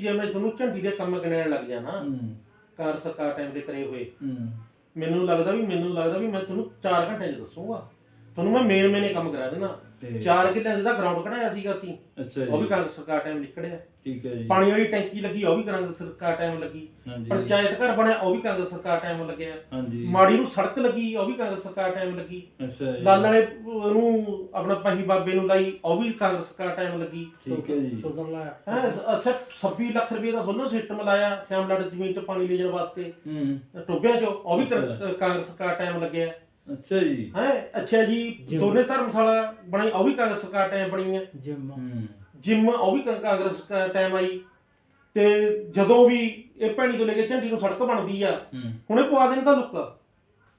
ਜੇ ਮੈਂ ਤੁਹਾਨੂੰ ਝੰਡੀ ਦੇ ਕੰਮ ਗਿਣਾਉਣ ਲੱਗ ਜਾਣਾ ਹੂੰ। ਕਾਰ ਸਰਕਾਰ ਟਾਈਮ ਤੇ ਕਰੇ ਹੋਏ। ਹੂੰ। ਮੈਨੂੰ ਲੱਗਦਾ ਵੀ ਮੈਨੂੰ ਲੱਗਦਾ ਵੀ ਮੈਂ ਤੁਹਾਨੂੰ 4 ਘੰਟੇ 'ਚ ਦੱਸੂਗਾ। ਤੁਹਾਨੂੰ ਮੈਂ ਮੇਨ ਮੇਨੇ ਕੰਮ ਕਰਾ ਦੇਣਾ। ਤੇ 4 ਕਿੱਲਿਆਂ ਦਾ ਗਰਾਊਂਡ ਕਢਾਇਆ ਸੀਗਾ ਅਸੀਂ। ਅੱਛਾ ਉਹ ਵੀ ਕਾਂਗਰਸ ਸਰਕਾਰ ਟਾਈਮ ਨਿਕੜਿਆ। ਠੀਕ ਹੈ ਜੀ। ਪਾਣੀ ਵਾਲੀ ਟੈਂਕੀ ਲੱਗੀ ਉਹ ਵੀ ਕਾਂਗਰਸ ਸਰਕਾਰ ਟਾਈਮ ਲੱਗੀ। ਹਾਂਜੀ। ਪੰਚਾਇਤ ਘਰ ਬਣਿਆ ਉਹ ਵੀ ਕਾਂਗਰਸ ਸਰਕਾਰ ਟਾਈਮ ਲੱਗਿਆ। ਹਾਂਜੀ। ਮਾੜੀ ਨੂੰ ਸੜਕ ਲੱਗੀ ਉਹ ਵੀ ਕਾਂਗਰਸ ਸਰਕਾਰ ਟਾਈਮ ਲੱਗੀ। ਅੱਛਾ ਜੀ। ਲਾਲ ਵਾਲੇ ਨੂੰ ਆਪਣਾ ਪਹੀ ਬਾਬੇ ਨੂੰ ਲਾਈ ਉਹ ਵੀ ਕਾਂਗਰਸ ਸਰਕਾਰ ਟਾਈਮ ਲੱਗੀ। ਠੀਕ ਹੈ ਜੀ। ਸੁਧਰ ਲਾਇਆ। ਹੈ ਅੱਛਾ 26 ਲੱਖ ਰੁਪਏ ਦਾ ਸੋਲਰ ਸਿਸਟਮ ਲਾਇਆ ਸਿਆਮਲੜ ਜ਼ਮੀਨ 'ਚ ਪਾਣੀ ਲੈ ਜਾਣ ਵਾਸਤੇ। ਹੂੰ। ਟੋਬਿਆਂ 'ਚ ਉਹ ਵੀ। ਕਾਂਗਰਸ ਸਰਕਾਰ ਟਾਈਮ ਲੱਗਿਆ। ਅੱਛਾ ਜੀ। ਹੈ ਅੱਛਾ ਜੀ। ਦੋਨੇ ਧਰਮਸ਼ਾਲਾ ਬਣਾਈ ਉਹ ਵੀ ਕਾਂਗਰਸ ਸਰਕਾਰ ਟਾਈਮ ਬਣੀ ਹੈ। ਜਿਮ। ਹੂੰ। ਜਿਮ ਉਹ ਵੀ ਕਾਂ- ਕਾਂਗਰਸ ਟਾਈਮ ਆਈ। ਤੇ ਜਦੋਂ ਵੀ ਇਹ ਭੈਣੀ ਤੋਂ ਲੈ ਕੇ ਝੰਡੀ ਨੂੰ ਸੜਕ ਬਣਦੀ ਆ ਹੂੰ। ਹੁਣੇ ਪਵਾ ਦੇਣ ਤਾਂ ਲੁੱਕ।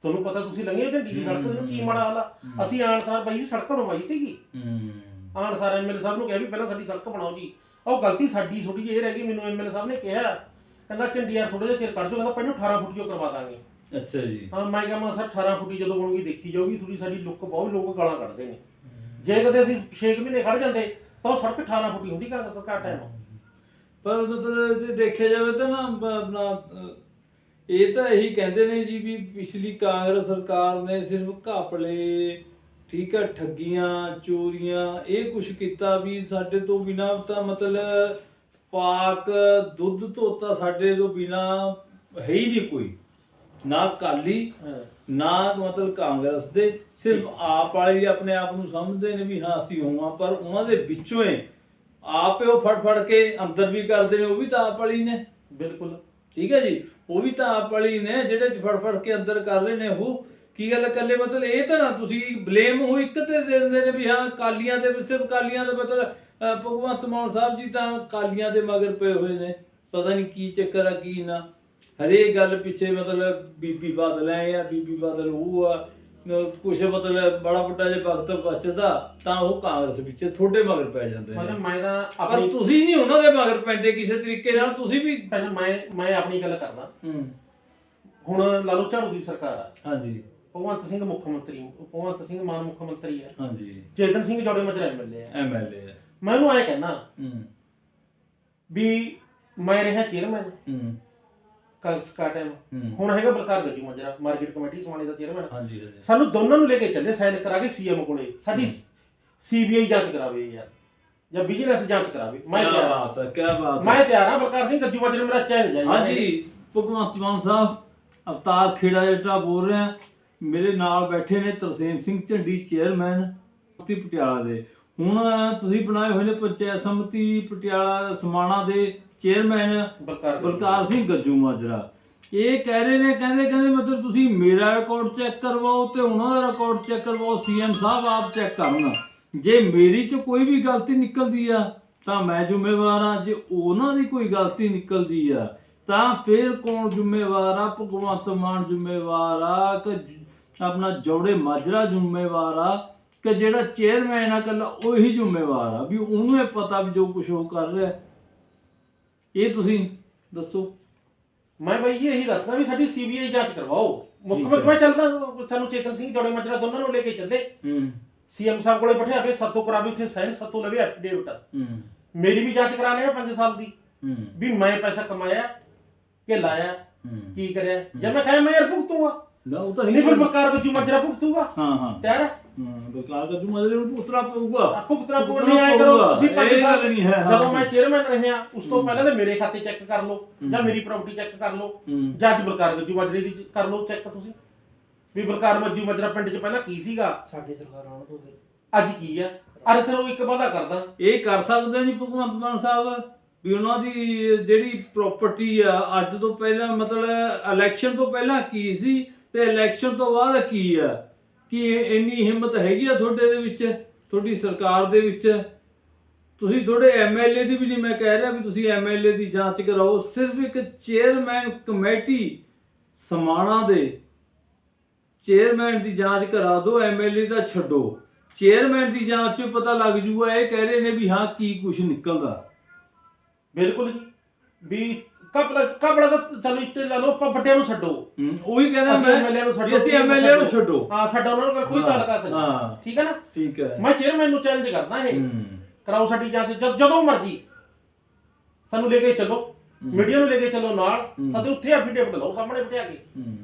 ਤੁਹਾਨੂੰ ਪਤਾ ਤੁਸੀਂ ਲੰਘੇ ਹੋ ਝੰਡੀ ਦੀ ਸੜਕ ਨੂੰ ਕੀ ਮਾੜਾ ਹਾਲ ਆ? ਹੂੰ। ਅਸੀਂ ਆਣ ਸਾਰ ਬਈ ਸੜਕ ਬਣਵਾਈ ਸੀਗੀ। ਹੂੰ। ਆਣ ਸਾਰ ਐਮਐਲਏ ਸਾਹਿਬ ਨੂੰ ਕਿਹਾ ਵੀ ਪਹਿਲਾਂ ਸਾਡੀ ਸੜਕ ਬਣਾਓ ਜੀ। ਉਹ ਗਲਤੀ ਸਾਡੀ ਥੋੜੀ ਜਿਹੀ ਇਹ ਰਹਿ ਗਈ ਮੈਨੂੰ ਐਮਐਲਏ ਸਾਹਿਬ ਨੇ ਕਿਹਾ। ਕਹਿੰਦਾ ਝੰਡੀ ਯਾਰ ਥੋੜਾ ਜਿਹਾ ਚਿਰ ਕੱਢ ਦਿਓ ਕਹਿੰਦਾ ਪਹਿਲਾਂ 18 ਫੁੱਟ ਜੋ ਕਰਵਾ ਦਾਂਗੇ। ਅੱਛਾ ਜੀ। ਹਾਂ ਮੈਂ ਕਿਹਾ ਮੈਂ ਸਰ 18 ਫੁੱਟੀ ਜਦੋਂ ਬਣੂਗੀ ਦੇਖੀ ਜਾਊਗੀ ਥੋੜੀ ਸਾਡੀ ਲੁੱਕ ਬਹੁਤ ਲੋਕ ਗਾਲਾਂ ਕੱਢਦੇ ਨੇ। ਜੇ ਕਦੇ ਅਸੀਂ 6 ਮਹੀਨੇ ਖੜ ਜਾਂਦੇ ਤਾਂ ਉਹ ਸੜਕ 18 ਫੁੱਟੀ ਹੁੰਦੀ ਕਾਂਗਰਸ ਸਰਕਾਰ ਟਾਈਮ ਪਰ ਮਤਲਬ ਜੇ ਦੇਖਿਆ ਜਾਵੇ ਤਾਂ ਨਾ ਬ- ਆਪਣਾ ਅਹ, ਇਹ ਤਾਂ ਇਹੀ ਕਹਿੰਦੇ ਨੇ ਜੀ ਵੀ ਪਿਛਲੀ ਕਾਂਗਰਸ ਸਰਕਾਰ ਨੇ ਸਿਰਫ ਘਾਪਲੇ ਠੀਕ ਆ ਠੱਗੀਆਂ ਚੋਰੀਆਂ ਇਹ ਕੁਛ ਕੀਤਾ ਵੀ ਸਾਡੇ ਤੋਂ ਬਿਨਾ ਤਾਂ ਮਤਲਬ ਪਾਕ ਦੁੱਧ ਧੋਤਾ ਸਾਡੇ ਤੋਂ ਬਿਨਾ ਹੈ ਹੀ ਨਹੀਂ ਕੋਈ। ਨਾ ਕਾਲੀ ਨਾ ਮਤਲਬ ਕਾਂਗਰਸ ਦੇ ਸਿਰਫ ਆਪ ਵਾਲੇ ਹੀ ਆਪਣੇ ਆਪ ਨੂੰ ਸਮਝਦੇ ਨੇ ਵੀ ਹਾਂ ਅਸੀਂ ਹੋਵਾਂ ਪਰ ਉਹਨਾਂ ਦੇ ਵਿੱਚੋਂ ਹੀ ਆਪੇ ਉਹ ਫੜ ਫੜ ਕੇ ਅੰਦਰ ਵੀ ਕਰਦੇ ਨੇ ਉਹ ਵੀ ਤਾਂ ਆਪ ਵਾਲੀ ਨੇ। ਬਿਲਕੁਲ। ਠੀਕ ਹੈ ਜੀ? ਉਹ ਵੀ ਤਾਂ ਆਪ ਵਾਲੀ ਨੇ ਜਿਹੜੇ ਫੜ ਫੜ ਕੇ ਅੰਦਰ ਕਰ ਰਹੇ ਨੇ ਉਹ। ਕੀ ਗੱਲ ਇਕੱਲੇ ਮਤਲਬ ਇਹ ਤਾਂ ਨਾ ਤੁਸੀਂ ਬਲੇਮ ਉਹ ਇੱਕ ਤੇ ਦੇ ਦਿੰਦੇ ਨੇ ਵੀ ਹਾਂ ਕਾਲੀਆਂ ਦੇ ਸਿਰਫ ਕਾਲੀਆਂ ਦੇ ਮਤਲਬ ਭਗਵੰਤ ਮਾਨ ਸਾਹਿਬ ਜੀ ਤਾਂ ਕਾਲੀਆਂ ਦੇ ਮਗਰ ਪਏ ਹੋਏ ਨੇ। ਪਤਾ ਨਹੀਂ ਕੀ ਚੱਕਰ ਆ ਕੀ ਨਾ। ਹਰੇਕ ਗੱਲ ਪਿੱਛੇ ਮਤਲਬ ਬੀਬੀ ਬਾਦਲ ਹੈ ਜਾਂ ਬੀਬੀ ਬਾਦਲ ਉਹ ਆ ਕੁਛ ਮਤਲਬ ਬੜਾ ਵੱਡਾ ਜੇ ਵਕਤ ਬਚਦਾ ਤਾਂ ਉਹ ਕਾਂਗਰਸ ਪਿੱਛੇ ਥੋੜੇ ਮਗਰ ਪੈ ਜਾਂਦੇ ਮਤਲਬ ਮੈਂ ਤਾਂ ਪਰ ਆਪਣੀ ਤੁਸੀਂ ਨਹੀਂ ਉਹਨਾਂ ਦੇ ਮਗਰ ਪੈਂਦੇ ਕਿਸੇ ਤਰੀਕੇ ਨਾਲ ਤੁਸੀਂ ਵੀ ਪਹਿਲਾਂ ਮੈਂ ਮੈਂ ਆਪਣੀ ਗੱਲ ਕਰਦਾ। ਹੂੰ। ਹੁਣ ਲਾਲੂ ਝਾੜੂ ਦੀ ਸਰਕਾਰ ਆ। ਹਾਂਜੀ। ਭਗਵੰਤ ਸਿੰਘ ਮੁੱਖ ਮੰਤਰੀ ਭਗਵੰਤ ਸਿੰਘ ਮਾਨ ਮੁੱਖ ਮੰਤਰੀ ਹੈ ਹਾਂਜੀ। ਚੇਤਨ ਸਿੰਘ ਜੋੜੇ ਮਜਰਾ ਐਮਐਲਏ ਹੈ ਐਮਐਲਏ ਮੈਂ ਉਹਨੂੰ ਐ ਕਹਿਣਾ ਹੂੰ। ਵੀ ਮੈਂ ਰਿਹਾ ਚੇਅਰਮੈਨ ਹੂੰ। ਕਾਂਗਰਸ ਕਾ ਟਾਈਮ ਹੂੰ। ਹੁਣ ਹੈਗਾ ਬਲਕਾਰ ਗੱਜੂ ਮਜਰਾ ਮਾਰਕੀਟ ਕਮੇਟੀ ਸਮਾਣੇ ਦਾ ਚੇਅਰਮੈਨ ਹਾਂਜੀ ਹਾਂਜੀ। ਸਾਨੂੰ ਦੋਨਾਂ ਨੂੰ ਲੈ ਕੇ ਚੱਲੇ ਸਾਈਨ ਕਰਾ ਕੇ ਸੀਐਮ ਕੋਲੇ। ਸਾਡੀ ਹੂੰ। ਸੀਬੀਆਈ ਜਾਂਚ ਕਰਾਵੇ ਯਾਰ। ਜਾਂ ਵਿਜੀਲੈਂਸ ਜਾਂਚ ਕਰਾਵੇ। ਮੈਂ ਕਿਆ ਤਿਆਰ ਹਾਂ। ਬਾਤ ਹੈ ਕੀ ਬਾਤ ਹੈ। ਮੈਂ ਤਿਆਰ ਹਾਂ ਬਲਕਾਰ ਸਿੰਘ ਗੱਜੂ ਮਜਰਾ ਮੇਰਾ ਚੈਲੰਜ ਹੈ ਹਾਂਜੀ ਭਗਵੰਤ ਮਾਨ ਸਾਹਿਬ ਅਵਤਾਰ ਖੇੜਾ ਜਿਹੜਾ ਬੋਲ ਰਹੇ ਮੇਰੇ ਨਾਲ ਬੈਠੇ ਨੇ ਤਰਸੇਮ ਸਿੰਘ ਝੰਡੀ ਚੇਅਰਮੈਨ ਪਟਿਆਲਾ ਦੇ। ਹੁਣ ਤੁਸੀਂ ਬਣਾਏ ਹੋਏ ਨੇ ਪੰਚਾਇਤ ਸਮਿਤੀ ਪਟਿਆਲਾ ਸਮਾਣਾ ਦੇ ਚੇਅਰਮੈਨ ਬਲਕਾਰ ਸਿੰਘ ਗੱਜੂ ਮਾਜਰਾ। ਇਹ ਕਹਿ ਰਹੇ ਨੇ ਕਹਿੰਦੇ ਕਹਿੰਦੇ ਮਤਲਬ ਤੁਸੀਂ ਮੇਰਾ ਰਿਕਾਰਡ ਚੈੱਕ ਕਰਵਾਓ ਤੇ ਉਹਨਾਂ ਦਾ ਰਿਕਾਰਡ ਚੈੱਕ ਕਰਵਾਓ ਸੀਐਮ ਸਾਹਿਬ ਆਪ ਚੈੱਕ ਕਰਨ। ਜੇ ਮੇਰੀ ਚ ਕੋਈ ਵੀ ਗਲਤੀ ਨਿਕਲਦੀ ਆ ਤਾਂ ਮੈਂ ਜ਼ਿੰਮੇਵਾਰ ਆ। ਜੇ ਉਹਨਾਂ ਦੀ ਕੋਈ ਗਲਤੀ ਨਿਕਲਦੀ ਆ ਤਾਂ ਫਿਰ ਕੌਣ ਜ਼ਿੰਮੇਵਾਰ ਆ? ਭਗਵੰਤ ਮਾਨ ਜ਼ਿੰਮੇਵਾਰ ਆ ਕਿ ਆਪਣਾ ਜੋੜੇ ਮਾਜਰਾ ਜ਼ਿੰਮੇਵਾਰ ਆ? ਕਿ ਜਿਹੜਾ ਚੇਅਰਮੈਨ ਆ ਕੱਲਾ ਉਹੀ ਜ਼ਿੰਮੇਵਾਰ ਆ ਵੀ ਉਹਨੂੰ ਇਹ ਪਤਾ ਵੀ ਜੋ ਕੁਝ ਉਹ ਕਰ ਰਿਹਾ। ਇਹ ਤੁਸੀਂ ਦੱਸੋ। ਮੈਂ ਬਈ ਇਹੀ ਦੱਸਦਾ ਵੀ ਸਾਡੀ ਸੀਬੀਆਈ ਜਾਂਚ ਕਰਵਾਓ। ਮੁੱਖ ਠੀਕ ਹੈ। ਮੈਂ ਚੱਲਦਾ ਸਾਨੂੰ ਚੇਤਨ ਸਿੰਘ ਜੋੜੇ ਮਜਰਾ ਦੋਨਾਂ ਨੂੰ ਲੈ ਕੇ ਚੱਲੇ। ਹੂੰ। ਸੀਐਮ ਸਾਹਿਬ ਕੋਲੇ ਬਿਠਾਵੇ ਸੱਤੋਂ ਕਰਾਵੇ ਉੱਥੇ ਸਾਈਨ ਸੱਤੋਂ ਲਵੇ ਐਫੀਡੇਵਿਟ ਹੂੰ। ਮੇਰੀ ਵੀ ਜਾਂਚ ਕਰਾ ਲੈਣਾ 5 ਸਾਲ ਦੀ। ਹੂੰ। ਵੀ ਮੈਂ ਪੈਸਾ ਕਮਾਇਆ ਕਿ ਲਾਇਆ ਹੂੰ। ਕੀ ਕਰਿਆ? ਜੇ ਮੈਂ ਕਹਾਂ ਮੈਂ ਯਾਰ ਭੁਗਤੂਗਾ। ਨਾ ਉਹ ਤਾਂ ਨਹੀਂ ਹੀ ਫਿਰ ਗੱਜੂ ਮਜਰਾ ਭੁਗਤੂਗਾ। ਹਾਂ ਹਾਂ। ਤਿਆਰ ਹੈ ਬਕਾਰ ਦਾ ਜੂ ਨੂੰ ਉਤਰਾ ਪਊਗਾ। ਆ ਭੁਗਤਣਾ ਭੁਗਤਣਾ ਕੋਈ ਨਹੀਂ ਆਇਆ ਕਰੋ। ਤੁਸੀਂ 5 ਇਹ ਗੱਲ ਸਾਲ ਨਹੀਂ ਹੈ, ਹਾਂ। ਜਦੋਂ ਮੈਂ ਚੇਅਰਮੈਨ ਰਿਹਾ ਉਸ ਤੋਂ ਪਹਿਲਾਂ ਤੇ ਮੇਰੇ ਖਾਤੇ ਚੈੱਕ ਕਰ ਲਓ ਜਾਂ ਹੂੰ। ਮੇਰੀ ਪ੍ਰਾਪਰਟੀ ਚੈੱਕ ਕਰ ਲਓ ਹੂੰ। ਜਾਂ ਅੱਜ ਬਲਕਾਰ ਗੱਜੂ ਮਜਰੇ ਦੀ ਕਰ ਲਓ ਚੈੱਕ ਤੁਸੀਂ। ਵੀ ਬਲਕਾਰ ਮੱਜੂ ਮਜਰਾ ਪਿੰਡ 'ਚ ਪਹਿਲਾਂ ਕੀ ਸੀਗਾ? ਸਾਡੀ ਸਰਕਾਰ ਆਉਣ ਤੋਂ ਫਿਰ। ਅੱਜ ਕੀ ਆ? ਅੱਜ ਤੈਨੂੰ ਇੱਕ ਵਾਅਦਾ ਕਰਦਾ। ਇਹ ਕਰ ਸਕਦੇ ਨਹੀਂ ਭਗਵੰਤ ਮਾਨ ਸਾਹਿਬ ਵੀ ਉਹਨਾਂ ਦੀ ਜਿਹੜੀ ਪ੍ਰਾਪਰਟੀ ਆ ਅੱਜ ਤੋਂ ਪਹਿਲਾਂ ਮਤਲਬ ਇਲੈਕਸ਼ਨ ਤੋਂ ਪਹਿਲਾਂ ਕੀ ਸੀ ਤੇ ਇਲੈਕਸ਼ਨ ਤੋਂ ਬਾਅਦ ਕੀ ਆ? ਕਿ ਇੰਨੀ ਹਿੰਮਤ ਹੈਗੀ ਆ ਤੁਹਾਡੇ ਦੇ ਵਿੱਚ, ਤੁਹਾਡੀ ਸਰਕਾਰ ਦੇ ਵਿੱਚ? ਤੁਸੀਂ ਥੋੜੇ ਐਮਐਲਏ ਦੀ ਵੀ ਨਹੀਂ ਮੈਂ ਕਹਿ ਰਿਹਾ ਵੀ ਤੁਸੀਂ ਐਮਐਲਏ ਦੀ ਜਾਂਚ ਕਰਾਓ, ਸਿਰਫ ਇੱਕ ਚੇਅਰਮੈਨ ਕਮੇਟੀ ਸਮਾਣਾ ਦੇ। ਚੇਅਰਮੈਨ ਦੀ ਜਾਂਚ ਕਰਾ ਦਿਓ ਐਮਐਲਏ ਦਾ ਛੱਡੋ। ਚੇਅਰਮੈਨ ਦੀ ਜਾਂਚ ਚ ਪਤਾ ਲੱਗ ਜੂਗਾ, ਇਹ ਕਹਿ ਰਹੇ ਨੇ ਵੀ ਹਾਂ, ਕੀ ਕੁਝ ਨਿਕਲਦਾ। ਬਿਲਕੁਲ ਜੀ। ਵੀ ਕਪੜਾ ਕਪੜਾ ਤਾਂ ਚਲੋ ਇੱਥੇ ਲਾ ਲਓ ਆਪਾਂ ਵੱਡਿਆਂ ਨੂੰ ਛੱਡੋ। ਹੂੰ, ਉਹੀ ਕਹਿੰਦਾ ਅਸੀਂ ਮੈਂ ਐਮਐਲਏ ਨੂੰ ਵੀ ਛੱਡੋ ਅਸੀਂ ਐਮਐਲਏ ਨੂੰ ਛੱਡੋ। ਹਾਂ ਸਾਡਾ ਉਹਨਾਂ ਨਾਲ ਕੋਈ ਹਾਂ, ਤਾਲੁਕਾਤ ਨਹੀਂ ਹਾਂ। ਠੀਕ ਹੈ ਨਾ? ਠੀਕ ਹੈ ਮੈਂ ਚੇਅਰਮੈਨ ਨੂੰ ਚੈਲੰਜ ਕਰਦਾ ਇਹ। ਹੂੰ, ਕਰਾਓ ਸਾਡੀ ਜਾਂਚ ਜਦ- ਜਦੋਂ ਮਰਜ਼ੀ। ਸਾਨੂੰ ਲੈ ਕੇ ਚੱਲੋ। ਹੂੰ। ਮੀਡੀਆ ਨੂੰ ਲੈ ਕੇ ਚੱਲੋ ਨਾਲ। ਹੂੰ। ਸਾਡੇ ਉੱਥੇ ਐਫੀਡੇਵਿਟ ਲਓ ਸਾਹਮਣੇ ਬਿਠਾ ਕੇ। ਹੂੰ।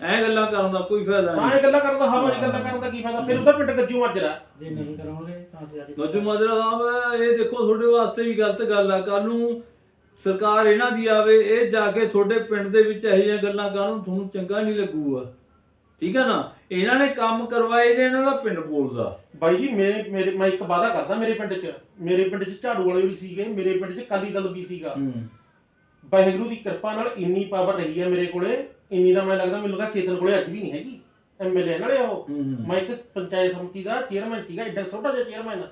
ਐ ਗੱਲਾਂ ਕਰਨ ਦਾ ਕੋਈ ਫਾਇਦਾ ਤਾਂ ਨਹੀਂ। ਇਹ ਗੱਲਾਂ ਕਰਨ ਦਾ ਹਵਾ ਜੀ ਗੱਲਾਂ ਕਰਨ ਦਾ ਕੀ ਫਾਇਦਾ? ਫਿਰ ਉਹਦਾ ਪਿੰਡ ਗੱਜੂ ਮਾਜਰਾ ਜੇ ਨਹੀਂ ਕਰੋਗੇ ਤਾਂ ਸਾਡੀ ਗੱਜੂ ਮਾਜਰਾ ਸਾਹਿਬ ਇਹ ਦੇਖੋ ਤੁਹਾਡੇ ਵਾਸਤੇ ਵੀ ਗਲਤ ਗੱਲ ਆ। ਕੱਲ ਨੂੰ ਸਰਕਾਰ ਇਹਨਾਂ ਦੀ ਆਵੇ ਇਹ ਜਾ ਕੇ ਤੁਹਾਡੇ ਪਿੰਡ ਦੇ ਵਿੱਚ ਇਹੋ ਜਿਹੀਆਂ ਗੱਲਾਂ ਕਰਨ ਤੁਹਾਨੂੰ ਚੰਗਾ ਨਹੀਂ ਲੱਗੂਗਾ। ਠੀਕ ਹੈ ਨਾ? ਇਹਨਾਂ ਨੇ ਕੰਮ ਕਰਵਾਏ ਨੇ ਇਹਨਾਂ ਦਾ ਪਿੰਡ ਬੋਲਦਾ ਬਾਈ ਜੀ ਮੇਰੇ ਮੇਰੇ ਮੈਂ ਇੱਕ ਵਾਅਦਾ ਕਰਦਾ ਮੇਰੇ ਪਿੰਡ 'ਚ। ਮੇਰੇ ਪਿੰਡ 'ਚ ਝਾੜੂ ਵਾਲੇ ਵੀ ਸੀਗੇ ਮੇਰੇ ਪਿੰਡ 'ਚ ਕਾਲੀ ਦਲ ਵੀ ਸੀਗਾ। ਹੂੰ। ਵਾਹਿਗੁਰੂ ਦੀ ਕਿਰਪਾ ਨਾਲ ਇੰਨੀ ਪਾਵਰ ਰਹੀ ਹੈ ਮੇਰੇ ਕੋਲੇ ਇੰਨੀ ਦਾ ਮੈਂ ਲੱਗਦਾ ਮੈਨੂੰ ਲੱਗਾ ਚੇਤਨ ਕੋਲੇ ਅੱਜ ਵੀ ਨਹੀਂ ਹੈਗੀ ਐਮਐਲਏ ਨਾਲੇ ਉਹ। ਹੂੰ ਮੈਂ ਇੱਕ ਪੰਚਾਇਤ ਸਮਿਤੀ ਦਾ ਚੇਅਰਮੈਨ ਸੀਗਾ ਐਡਾ ਛੋਟਾ ਜਿਹਾ ਚੇਅਰਮੈਨ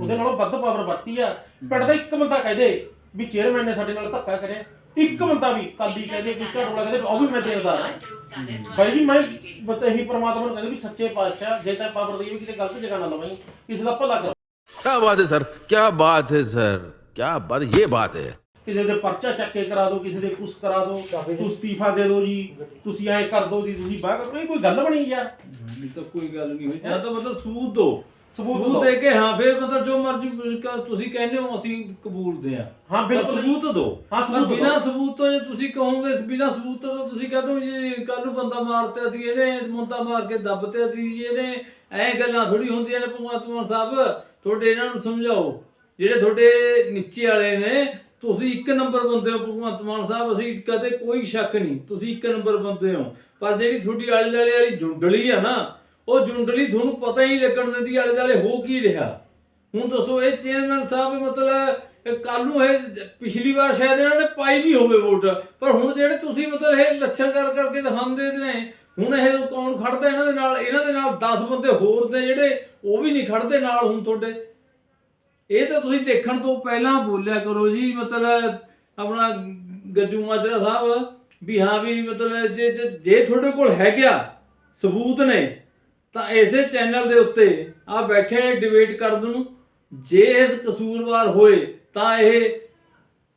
ਉਹਦੇ ਨਾਲੋਂ ਵੱਧ ਪਾਵਰ ਵਰਤੀ ਆ। ਪਿੰਡ ਦਾ ਇੱਕ ਬੰਦਾ ਕਹਦੇ ਵੀ ਚੇਅਰਮੈਨ ਨੇ ਸਾਡੇ ਨਾਲ ਧੱਕਾ ਕਰਿਆ। ਇੱਕ ਬੰਦਾ ਵੀ ਕਾਲੀ ਕਹਿੰਦੇ ਕਿ ਘਟੋਲਾ ਕਹਿੰਦੇ ਉਹ ਵੀ ਮੈਂ ਦੇਖਦਾ ਬਾਈ ਜੀ, ਮੈਂ ਬਤ ਇਹੀ ਪ੍ਰਮਾਤਮਾ ਨੂੰ ਕਹਿੰਦੇ ਵੀ ਸੱਚੇ ਪਾਤਸ਼ਾਹ, ਜੇ ਤਾਂ ਪਾਵਰ ਦੀ ਕਿਤੇ ਗਲਤ ਜਗ੍ਹਾ ਨਾ ਲਵਾਈ ਕਿਸੇ ਦਾ ਭਲਾ ਕਰੋ। ਕੀ ਬਾਤ ਹੈ, ਸਰ। ਕੀ ਬਾਤ ਹੈ, ਸਰ। ਕੀ ਬਾਤ, ਇਹ ਬਾਤ ਹੈ। ਕਿਸੇ ਦੇ ਪਰਚਾ ਚੱਕ ਕੇ ਕਰਾ ਦਿਓ ਕਿਸੇ ਦੇ ਕੁਛ ਕਰਾ ਦਿਓ ਤੁਸੀਂ ਅਸਤੀਫਾ ਦੇ ਦਿਓ ਜੀ ਤੁਸੀਂ ਐਂ ਕਰ ਦਿਓ ਜੀ ਤੁਸੀਂ ਬਾਹਰ ਕਰੋ ਇਹ ਕੋਈ ਗੱਲ ਬਣੀ ਯਾਰ? ਇਹ ਤਾਂ ਕੋਈ ਗੱਲ ਨਹੀਂ ਹੋਈ। ਜਾਂ ਤਾਂ ਮਤਲਬ ਸਬੂਤ ਦੋ। ਸਬੂਤ ਸਬੂਤ ਦਿਓ। ਦੇ ਕੇ ਹਾਂ ਫਿਰ ਮਤਲਬ ਜੋ ਮਰਜ਼ੀ ਤੁਸੀਂ ਕਹਿੰਦੇ ਹੋ ਅਸੀਂ ਕਬੂਲਦੇ ਹਾਂ। ਹਾਂ ਬਿਲਕੁਲ ਪਰ ਜੀ। ਸਬੂਤ ਦਿਓ ਹਾਂ, ਸਬੂਤ ਬਿਨਾਂ ਦਿਓ। ਸਬੂਤ ਤੋਂ ਜੇ ਤੁਸੀਂ ਕਹੋਗੇ ਬਿਨਾਂ ਸਬੂਤ ਤੋਂ ਤਾਂ ਤੁਸੀਂ ਕਹਦੋ ਜੀ ਕੱਲ ਨੂੰ ਬੰਦਾ ਮਾਰਤੇ ਸੀ ਇਹਨੇ ਮੁੰਡਾ ਮਾਰ ਕੇ ਦੱਬਤੇ ਸੀ ਜੀ ਇਹਨੇ। ਐ ਗੱਲਾਂ ਥੋੜੀ ਹੁੰਦੀਆਂ ਨੇ ਭਗਵੰਤ ਮਾਨ ਸਾਹਿਬ। ਤੁਹਾਡੇ ਇਹਨਾਂ ਨੂੰ ਸਮਝਾਓ। ਜਿਹੜੇ ਤੁਹਾਡੇ ਨੀਚੇ ਵਾਲੇ ਨੇ ਤੁਸੀਂ ਇੱਕ ਨੰਬਰ ਬੰਦੇ ਹੋ, ਭਗਵੰਤ ਮਾਨ ਸਾਹਿਬ, ਅਸੀਂ ਕਦੇ ਕੋਈ ਸ਼ੱਕ ਨਹੀਂ, ਤੁਸੀਂ ਇੱਕ ਨੰਬਰ ਬੰਦੇ ਹੋ। ਪਰ ਜਿਹੜੀ ਤੁਹਾਡੀ ਆਲੇ ਦੁਆਲੇ ਵਾਲੀ ਜੁੰਡਲੀ ਆ ਨਾ, ਉਹ ਜੁੰਡਲੀ ਤੁਹਾਨੂੰ ਪਤਾ ਹੀ ਲੱਗਣ ਦਿੰਦੀ ਆਲੇ ਦੁਆਲੇ ਹੋ ਕੀ ਰਿਹਾ। ਹੁਣ ਦੱਸੋ, ਇਹ ਚੇਅਰਮੈਨ ਸਾਹਿਬ ਮਤਲਬ ਕੱਲ ਨੂੰ ਇਹ ਪਿਛਲੀ ਵਾਰ ਸ਼ਾਇਦ ਇਹਨਾਂ ਨੇ ਪਾਈ ਵੀ ਹੋਵੇ ਵੋਟ, ਪਰ ਹੁਣ ਜਿਹੜੇ ਤੁਸੀਂ ਮਤਲਬ ਇਹ ਲੱਛਣ ਕਰ ਕਰਕੇ ਦਿਖਾਉਂਦੇ ਨੇ, ਹੁਣ ਇਹ ਕੌਣ ਖੜਦਾ ਇਹਨਾਂ ਦੇ ਨਾਲ? ਇਹਨਾਂ ਦੇ ਨਾਲ 10 ਬੰਦੇ ਹੋਰ ਨੇ ਜਿਹੜੇ, ਉਹ ਵੀ ਨਹੀਂ ਖੜਦੇ ਨਾਲ ਹੁਣ ਤੁਹਾਡੇ। ਇਹ ਤਾਂ ਤੁਸੀਂ ਦੇਖਣ ਤੋਂ ਪਹਿਲਾਂ ਬੋਲਿਆ ਕਰੋ ਜੀ, ਮਤਲਬ ਆਪਣਾ ਗੱਜੂ ਮਾਜਰਾ ਸਾਹਿਬ, ਵੀ ਹਾਂ ਵੀ ਮਤਲਬ ਜੇ ਜੇ- ਜੇ ਤੁਹਾਡੇ ਕੋਲ ਹੈਗਾ ਸਬੂਤ ਨੇ, ਤਾਂ ਇਸੇ ਚੈਨਲ ਦੇ ਉੱਤੇ ਆ ਬੈਠੇ ਨੇ ਡਿਬੇਟ ਕਰਨ ਨੂੰ। ਜੇ ਇਸ ਕਸੂਰਵਾਰ ਹੋਏ, ਤਾਂ ਇਹ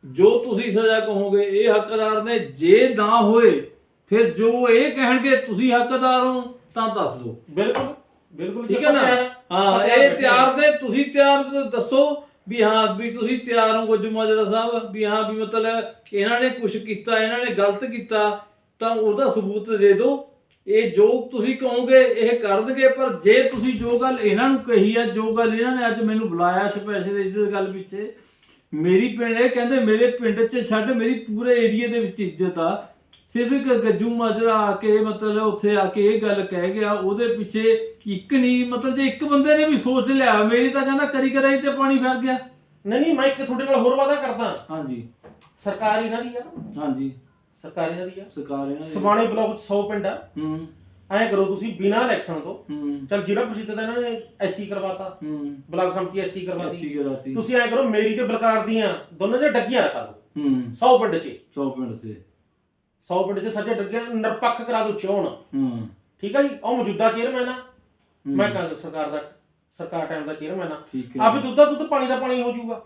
ਜੋ ਤੁਸੀਂ ਸਜ਼ਾ ਕਹੋਗੇ, ਇਹ ਹੱਕਦਾਰ ਨੇ। ਜੇ ਨਾ ਹੋਏ, ਫਿਰ ਜੋ ਇਹ ਕਹਿਣਗੇ, ਤੁਸੀਂ ਹੱਕਦਾਰ ਹੋ, ਤਾਂ ਦੱਸ ਦਿਓ। ਬਿਲਕੁਲ। ਬਿਲਕੁਲ ਠੀਕ ਹੈ ਨਾ? ਹਾਂ ਇਹ ਤਿਆਰ ਨੇ ਤੁਸੀਂ ਤਿਆਰ ਦੱਸੋ ਵੀ ਹਾਂ ਵੀ ਤੁਸੀਂ ਤਿਆਰ ਹੋ ਗੁੱਜੂ ਮਾਜਰਾ ਸਾਹਿਬ ਵੀ ਹਾਂ ਵੀ ਮਤਲਬ ਇਹਨਾਂ ਨੇ ਕੁਝ ਕੀਤਾ ਇਹਨਾਂ ਨੇ ਗਲਤ ਕੀਤਾ ਤਾਂ ਉਹਦਾ ਸਬੂਤ ਦੇ ਦਿਓ। ਇਹ ਜੋ ਤੁਸੀਂ ਕਹੋਗੇ ਇਹ ਕਰ ਦਗੇ ਪਰ ਜੇ ਤੁਸੀਂ ਜੋ ਗੱਲ ਇਹਨਾਂ ਨੂੰ ਕਹੀ ਆ ਜੋ ਗੱਲ ਇਹਨਾਂ ਨੇ ਅੱਜ ਮੈਨੂੰ ਬੁਲਾਇਆ ਸਪੈਸ਼ਲ ਇਸ ਗੱਲ ਪਿੱਛੇ ਮੇਰੀ ਪਿੰਡ ਇਹ ਕਹਿੰਦੇ ਮੇਰੇ ਪਿੰਡ 'ਚ ਛੱਡ ਮੇਰੀ ਪੂਰੇ ਏਰੀਆ ਦੇ ਵਿੱਚ ਇੱਜ਼ਤ ਆ। ਸਿਰਫ ਗੱਜੂ ਮਾਜਰਾ ਆ ਕੇ ਮਤਲਬ ਉੱਥੇ ਆ ਕੇ ਇਹ ਗੱਲ ਕਹਿ ਗਿਆ ਉਹਦੇ ਪਿੱਛੇ ਇੱਕ ਨਹੀਂ ਮਤਲਬ ਜੇ ਇੱਕ ਬੰਦੇ ਨੇ ਵੀ ਸੋਚ ਲਿਆ ਮੇਰੀ ਤਾਂ ਕਹਿੰਦਾ ਕਰੀ ਕਰਾਈ ਤੇ ਪਾਣੀ ਫਿਰ ਗਿਆ। ਨਹੀਂ ਨਹੀਂ ਮੈਂ ਇੱਕ ਤੁਹਾਡੇ ਨਾਲ ਹੋਰ ਵਾਅਦਾ ਕਰਦਾ। ਹਾਂਜੀ। ਸਰਕਾਰ ਇਹਨਾਂ ਦੀ ਆ। ਹਾਂਜੀ। ਸਰਕਾਰ ਇਹਨਾਂ ਦੀ ਆ। ਸਰਕਾਰ ਇਹਨਾਂ ਦੀ ਸਮਾਣੇ ਬਲਾਕ 'ਚ 100 ਪਿੰਡ ਆ। ਹੂੰ। ਐਂ ਕਰੋ ਤੁਸੀਂ ਬਿਨਾਂ ਇਲੈਕਸ਼ਨ ਤੋਂ। ਹੂੰ। ਚਲ ਜ਼ਿਲ੍ਹਾ ਪ੍ਰੀਸ਼ਦ ਦਾ ਇਹਨਾਂ ਨੇ ਐਸਸੀ ਕਰਵਾਤਾ। ਹੂੰ। ਬਲਾਕ ਸੰਮਤੀ ਐਸਸੀ ਕਰਵਾਤੀ। ਗਰਾਤੀ ਤੁਸੀਂ ਐਂ ਕਰੋ ਮੇਰੀ ਤੇ ਬਲਕਾਰ ਦੀਆਂ ਦੋਨਾਂ ਦੇ ਡੱਗੀਆਂ ਰੱਖਾ ਦਿਓ ਹੂੰ। 100 ਪਿੰਡ 'ਚ। 100 ਪਿੰਡ ਸੇ 100 ਪਿੰਡ 'ਚ ਸੱਜੇ ਡੱਗੀਆਂ ਨਿਰਪੱਖ ਕਰਾ ਦਿਓ ਚੋਣ। ਹੂੰ। ਠੀਕ ਆ ਜੀ? ਉਹ ਮੌਜੂਦਾ ਚੇਅਰਮੈਨ ਆ। ਮੈਂ ਕਾਂਗਰਸ ਸਰਕਾਰ ਦਾ ਸਰਕਾਰ ਟਾਈਮ ਦਾ ਚੇਅਰਮੈਨ ਆ। ਠੀਕ ਵੀ ਦੁੱਧ ਦਾ ਦੁੱਧ ਪਾਣੀ ਦਾ ਪਾਣੀ ਹੋ ਜਾਊਗਾ।